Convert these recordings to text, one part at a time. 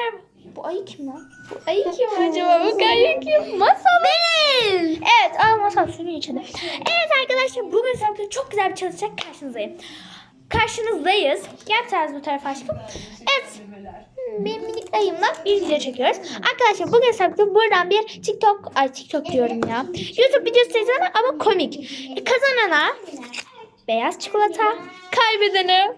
merhaba. Bu ayı kim lan? Bu ayı kim acaba? Bu ayı kim? Masal. Benim. Evet al masal suyun içinde. Evet arkadaşlar bugün sizlerle çok güzel bir çalışacak karşınızdayım. Karşınızdayız. Gel biraz bu tarafa aşkım. Evet. Hmm, Benim minik dayımla bir video çekiyoruz. Arkadaşlar bugün sizlerle buradan bir TikTok, ay TikTok diyorum ya. YouTube videosu çekeceğim ama komik. E, kazanana beyaz çikolata, kaybedene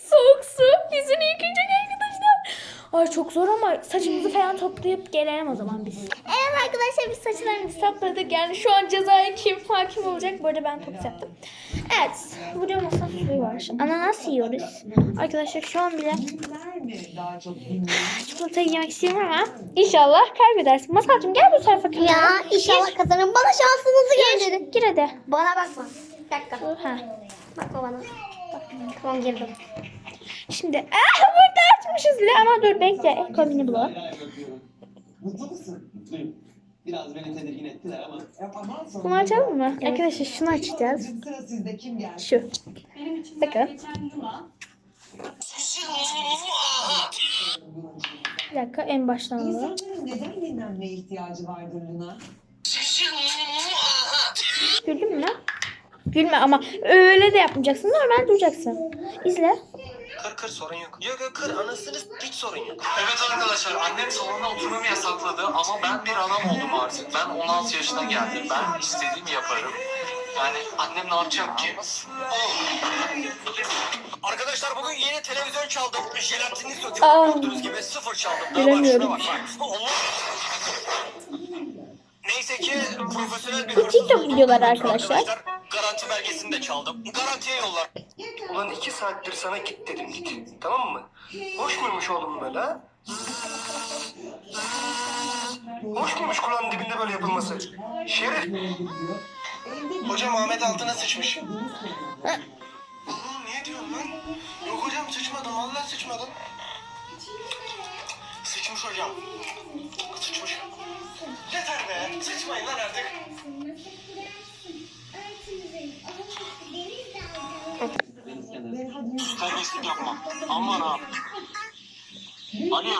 soğuk su, yüzünü yıkayacak arkadaşlar. Ay çok zor ama saçımızı falan toplayıp gelelim o zaman biz. Evet arkadaşlar biz saçlarımızı topladık. Yani şu an cezaya kim hakim olacak? Bu arada ben top yaptım. Evet. Burada masa suyu var. Ananas yiyoruz. Arkadaşlar şu an bile çikolatayı yemek istiyorum ama inşallah kaybedersin. Masalcığım gel bu tarafa kızım. Ya inşallah kazanırım. Bana şansınızı gönderin. Gir hadi. Bana bakma. Bir dakika. Ha. Bakma bana. Bak, tamam girdim. Şimdi ah, burada açmışız bile ama dur bekle. Kombini bulalım. Mutlu musun? Mutluyum. Biraz beni tedirgin ettiler ama. Bunu açalım mı? Arkadaşlar şunu açacağız. Sıra sizde kim geldi? Şu. Bakın. Bir dakika en baştan alalım. İnsanların neden dinlenmeye ihtiyacı vardır Luna? Güldün mü? Gülme ama öyle de yapmayacaksın. Normal duracaksın. İzle. Kır kır sorun yok. Yok yok kır anasını hiç sorun yok. Evet arkadaşlar annem salonda oturmamı yasakladı ama ben bir adam oldum artık. Ben 16 yaşına geldim. Ben istediğimi yaparım. Yani annem ne yapacak ki? Oh. Arkadaşlar bugün yeni televizyon çaldım. Jelatini söküp Aa. gördüğünüz gibi sıfır çaldım. Daha Bilemiyorum. bak şuna bak. Allah. Neyse ki profesyonel bir Bu TikTok hırsız oldum. videoları arkadaşlar. Garanti belgesini de çaldım. Garantiye yollar. Ulan iki saattir sana git dedim git. Tamam mı? Hoş muymuş oğlum böyle ha? Hoş muymuş kulağın dibinde böyle yapılması? Şerif. Hocam Ahmet altına sıçmış. Oğlum niye diyorsun lan? Yok hocam sıçmadım vallahi sıçmadım. Sıçmış hocam. Sıçmış. Yeter be. Sıçmayın lan artık. Terbiyesizlik yapma. Aman ha. Alo.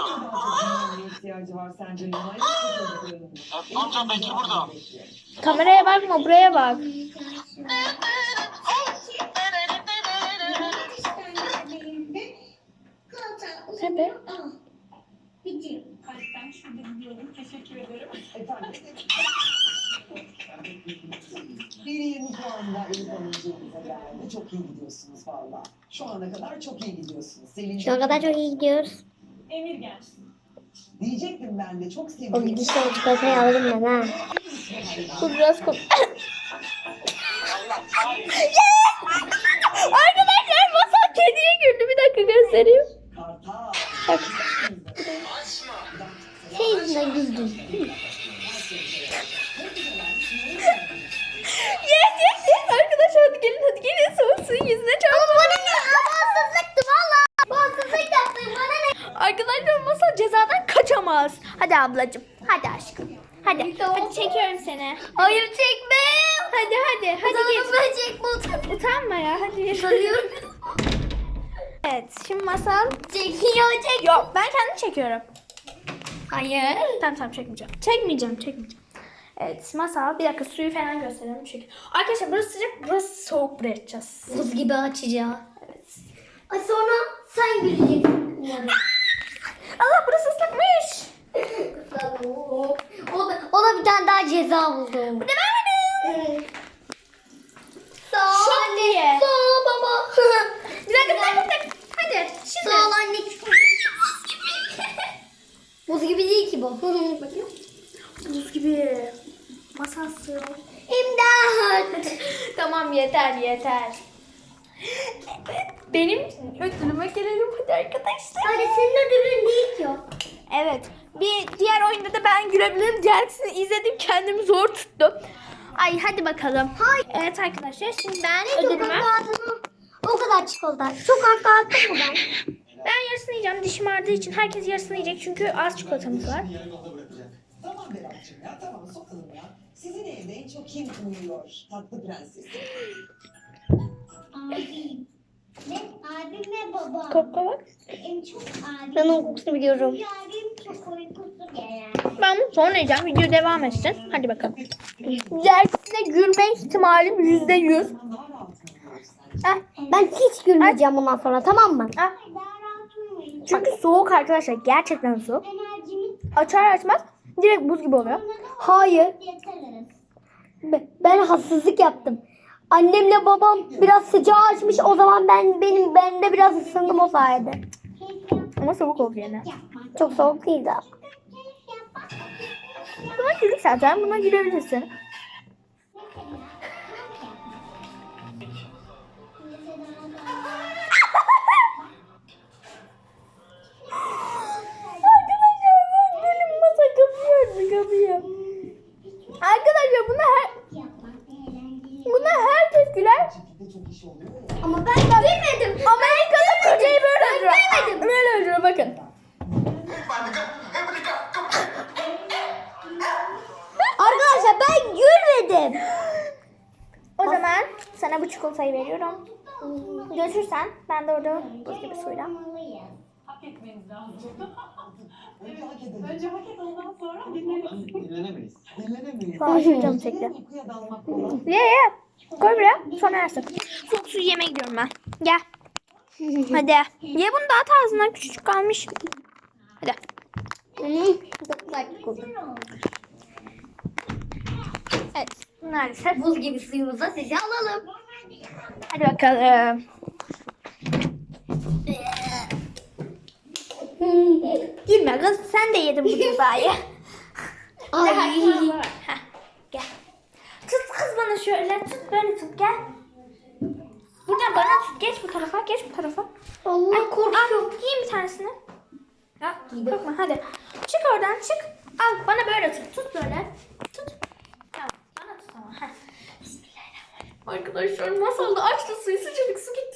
İhtiyacı var sence çocukların mı? Amca Bekir burada. Kameraya bakma buraya bak. Tabii. Efendim? Bir yeni puanla Elif Hanımcığımıza geldi. Çok iyi gidiyorsunuz valla. Şu ana kadar çok iyi gidiyorsunuz. Selin Şu ana kadar çok iyi gidiyoruz. Diyecektim ben de çok O seviyorum. gidişle o çikolatayı alırım ben ha. Bu biraz kom... Arkadaşlar masal kediye güldü. Bir dakika göstereyim. Yüzüne çarpın. Bana ne? Bağımsızlıktı valla. Bağımsızlık yaptım. Bana ne? Arkadaşlar masal cezadan kaçamaz. Hadi ablacığım. Hadi aşkım. Hadi. Hadi çekiyorum seni. Hayır çekme. Hadi hadi. Hadi Hadi git. ben çekme utanıyorum. Utanma ya hadi. Utanıyorum. Evet şimdi masal. Çekiyor çek. Yok ben kendim çekiyorum. Hayır. Tamam tamam çekmeyeceğim. Çekmeyeceğim çekmeyeceğim. Evet masal bir dakika suyu falan gösterelim çünkü. Arkadaşlar burası sıcak burası soğuk buraya açacağız. Buz gibi açacağım. Evet. Ay sonra sen güleceksin. Yani. Allah burası ıslakmış. o, da, o da bir tane daha ceza buldu. De ben varım. Sağ ol Şok anne. diye. Sağ ol baba. Bir dakika bir dakika, bir dakika. Hadi şimdi. Sağ ol anne. Buz gibi değil ki bu. Bakayım. Buz gibi. Masal su. İmdat. tamam yeter yeter. Benim ödülüme gelelim hadi arkadaşlar. Hadi senin ödülün değil ki o. Evet. Bir diğer oyunda da ben gülebilirim. Diğerisini izledim kendimi zor tuttum. Ay hadi bakalım. Hayır. Evet arkadaşlar şimdi ben ödülümü haklı O kadar çikolata. Çok haklı attın mı ben? ben yarısını yiyeceğim. Dişim ağrıdığı için herkes yarısını yiyecek çünkü az çikolatamız var. Tamam Berat'cığım ya tamam sokalım ya. Sizin evde en çok kim uyuyor? Tatlı prenses. Abim ve babam. Kokla bak. En çok abim. Ben onun kokusunu biliyorum. Abim çok uykusu gelen. Ben bunu sonra yiyeceğim. Video devam etsin. Hadi bakalım. Dersine gülme ihtimalim yüzde yüz. Ben hiç gülmeyeceğim bundan sonra tamam mı? Çünkü soğuk arkadaşlar. Gerçekten soğuk. Açar açmaz direkt buz gibi oluyor. Hayır. Ben haksızlık yaptım. Annemle babam biraz sıcağı açmış. O zaman ben benim ben de biraz ısındım o sayede. Ama soğuk oldu yine. Çok soğuk değildi. Buna gülük zaten. Buna gülebilirsin. Çikolatayı veriyorum. Götürsen ben de orada buz gibi suyla. Hak edelim. Önce hak et ondan sonra dinleniriz. dinlenemeyiz. Dinlenemeyiz. Vay, canım çekti. Uykuya dalmak kolay. Ye ye. Koy buraya. Sonra yersin. Soğuk su yemeye gidiyorum ben. Gel. Hadi. Ye bunu daha tarzından küçücük kalmış. Hadi. Çok güzel. Evet. Maalesef. Buz gibi suyumuza sizi alalım. Hadi bakalım. Gülme kız. Sen de yedin bu cezayı. Ay. Heh, Gel. Tut kız bana şöyle. Tut böyle tut gel. Buradan bana tut. Geç bu tarafa. Geç bu tarafa. Allah korkuyorum. Al, giyin bir tanesini. Ya, korkma hadi. Çık oradan çık. Al bana böyle tut. Tut böyle. Tut. Tamam. Bana tut ama. Heh. Bismillahirrahmanirrahim. Arkadaşlar nasıl oldu? Açtı suyu sıcacık su gitti.